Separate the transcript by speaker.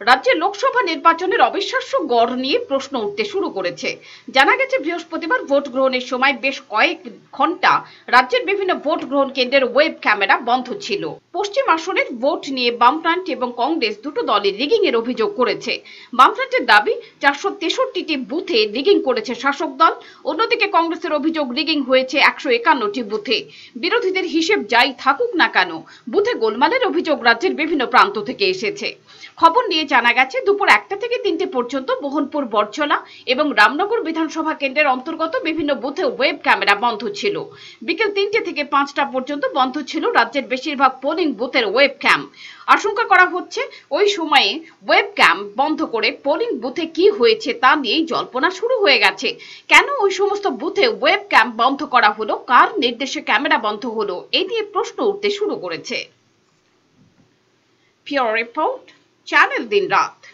Speaker 1: রাজ্যে লোকসভা নির্বাচনের অবিশ্বাস্য গড় নিয়ে প্রশ্ন উঠতে শুরু করেছে। জানা গেছে, বৃহস্পতিবার ভোট গ্রহণের সময় বেশ কয়েক ঘণ্টা রাজ্যের বিভিন্ন ভোট গ্রহণ কেন্দ্রের ওয়েব ক্যামেরা বন্ধ ছিল। পশ্চিম আসনের ভোট নিয়ে বামফ্রন্ট এবং কংগ্রেস দুটো দলই রিগিং এর অভিযোগ করেছে। বামফ্রন্টের দাবি, চারশো তেষট্টিটি বুথে রিগিং করেছে শাসক দল, অন্যদিকে কংগ্রেসের অভিযোগ রিগিং হয়েছে একশো একান্নটি বুথে। বিরোধীদের হিসেব যাই থাকুক না কেন, বুথে গোলমালের অভিযোগ রাজ্যের বিভিন্ন প্রান্ত থেকে এসেছে। খবর নিয়ে জানা গেছে, দুপুর একটা থেকে তিনটে পর্যন্ত মোহনপুর বরছলা এবং রামনগর বিধানসভা কেন্দ্রের অন্তর্গত বিভিন্ন বুথে ওয়েব ক্যামেরা বন্ধ ছিল। বিকেল তিনটে থেকে পাঁচটা পর্যন্ত বন্ধ ছিল রাজ্যের বেশিরভাগ পোলিং বুথের ওয়েব ক্যাম। আশঙ্কা করা হচ্ছে, ওই সময়ে ওয়েব ক্যাম বন্ধ করে পোলিং বুথে কি হয়েছে তা নিয়েই জল্পনা শুরু হয়ে গেছে। কেন ওই সমস্ত বুথে ওয়েব ক্যাম বন্ধ করা হলো? কার নির্দেশে ক্যামেরা বন্ধ হলো? এই নিয়ে প্রশ্ন উঠতে শুরু করেছে। Pure report. चैनल दिन रात।